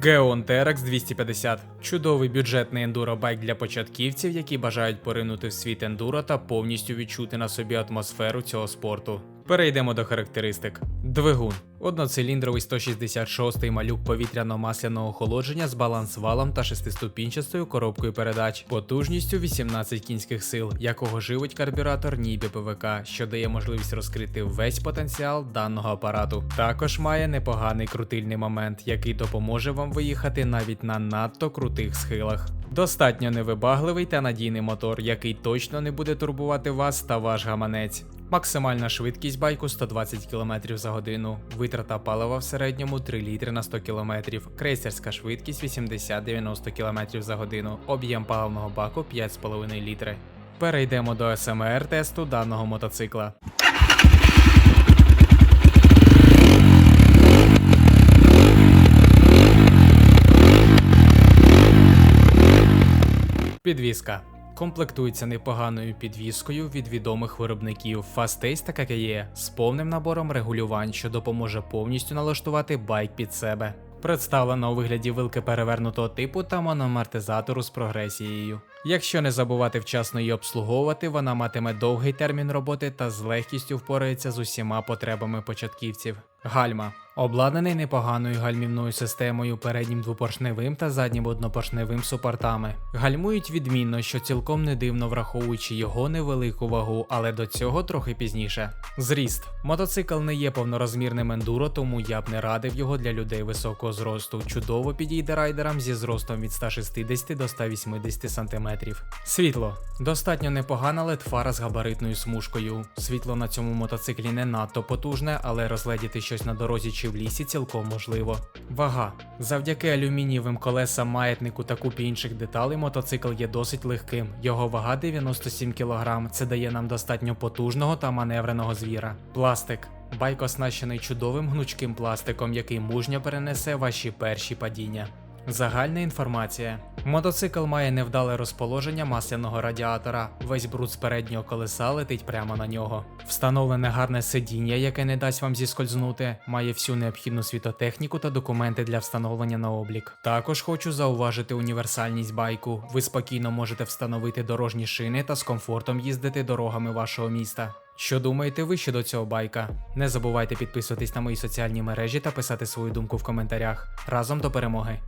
Geon TRX 250 чудовий бюджетний ендуробайк для початківців, які бажають поринути в світ ендуро та повністю відчути на собі атмосферу цього спорту. Перейдемо до характеристик. Двигун. Одноциліндровий 166-й малюк повітряно-масляного охолодження з балансвалом та шестиступінчастою коробкою передач, потужністю 18 кінських сил, якого живить карбюратор Нібі ПВК, що дає можливість розкрити весь потенціал даного апарату. Також має непоганий крутильний момент, який допоможе вам виїхати навіть на надто крутих схилах. Достатньо невибагливий та надійний мотор, який точно не буде турбувати вас та ваш гаманець. Максимальна швидкість байку 120 км за годину, витрата палива в середньому 3 літри на 100 км, крейсерська швидкість 80-90 км за годину, об'єм паливного баку 5,5 літри. Перейдемо до СМР тесту даного мотоцикла. Підвізка. Комплектується непоганою підвіскою від відомих виробників Fast та KKE з повним набором регулювань, що допоможе повністю налаштувати байк під себе. Представлено у вигляді вилки перевернутого типу та мономартизатору з прогресією. Якщо не забувати вчасно її обслуговувати, вона матиме довгий термін роботи та з легкістю впорається з усіма потребами початківців. Гальма обладнаний непоганою гальмівною системою, переднім двопоршневим та заднім однопоршневим супортами. Гальмують відмінно, що цілком не дивно враховуючи його невелику вагу, але до цього трохи пізніше. Зріст. Мотоцикл не є повнорозмірним ендуро, тому я б не радив його для людей високого зросту. Чудово підійде райдерам зі зростом від 160 до 180 см. Світло. Достатньо непогана led фара з габаритною смужкою. Світло на цьому мотоциклі не надто потужне, але розгледіти щось на дорозі чи в лісі цілком можливо. Вага. Завдяки алюмінієвим колесам маятнику та купі інших деталей мотоцикл є досить легким. Його вага 97 кг. Це дає нам достатньо потужного та маневреного звіра. Пластик. Байк оснащений чудовим гнучким пластиком, який мужньо перенесе ваші перші падіння. Загальна інформація. Мотоцикл має невдале розположення масляного радіатора. Весь бруд з переднього колеса летить прямо на нього. Встановлене гарне сидіння, яке не дасть вам зіскользнути, має всю необхідну світотехніку та документи для встановлення на облік. Також хочу зауважити універсальність байку. Ви спокійно можете встановити дорожні шини та з комфортом їздити дорогами вашого міста. Що думаєте ви щодо цього байка? Не забувайте підписуватись на мої соціальні мережі та писати свою думку в коментарях. Разом до перемоги!